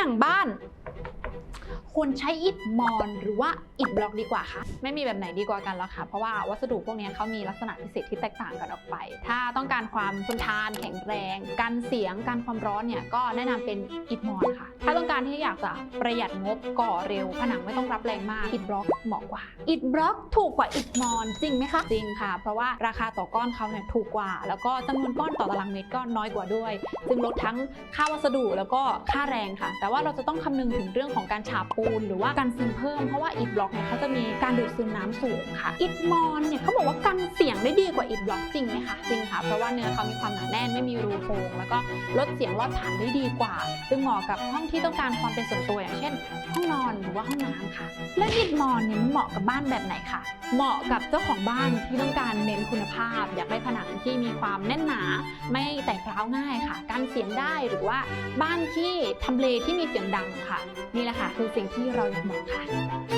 นังบ้าน ควรใช้อิฐมอนหรือว่าอิฐบล็อกดีกว่าคะไม่มีแบบไหนดีกว่ากันแล้วค่ะ เพราะว่าวัสดุพวกนี้เขามีลักษณะพิเศษที่แตกต่างกันออกไป ถ้าต้องการความทนทานแข็งแรง กันเสียงกันความร้อนเนี่ยก็แนะนำเป็นอิฐมอนค่ะ ถ้าต้องการที่อยากจะประหยัดงบก่อเร็วผนังไม่ต้องรับแรงมากอิฐบล็อกเหมาะกว่าอิฐบล็อกถูกกว่าอิฐมอนจริงไหมคะจริงค่ะ เพราะว่าราคาต่อก้อนเขาเนี่ยถูกกว่า แล้วก็จำนวนก้อนต่อตารางเมตรก็น้อยกว่าด้วย จึงลดทั้งค่าวัสดุแล้วก็ค่าแรงค่ะ แต่ว่าเราจะต้องคำนึงถึงเรื่องของการฉาบปูนหรือว่าการซึมเพิ่มเพราะว่าอิฐบล็อกเนี่ยเขาจะมีการดูดซึมน้ำสูงค่ะอิฐมอนเนี่ยเขาบอกว่ากันเสียงได้ดีกว่าอิฐบล็อกจริงไหมคะจริงค่ะเพราะว่าเนื้อเขามีความหนาแน่นไม่มีรูโพรงแล้วก็ลดเสียงรอดผ่านได้ดีกว่าจึงเหมาะกับห้องที่ต้องการความเป็นส่วนตัวอย่างเช่น ห้องนอนหรือว่าห้องน้ำค่ะ และอิฐมอนเนี่ยมันเหมาะกับบ้านแบบไหนคะเหมาะกับเจ้าของบ้านที่ต้องการเน้นคุณภาพ อยากได้ผนังที่มีความแน่นหนา ไม่แตกร้าวง่ายค่ะ การเสียงได้หรือว่าบ้านที่ทำเลที่มีเสียงดังค่ะนี่แหละค่ะคือสิ่งที่เราอยากมองค่ะ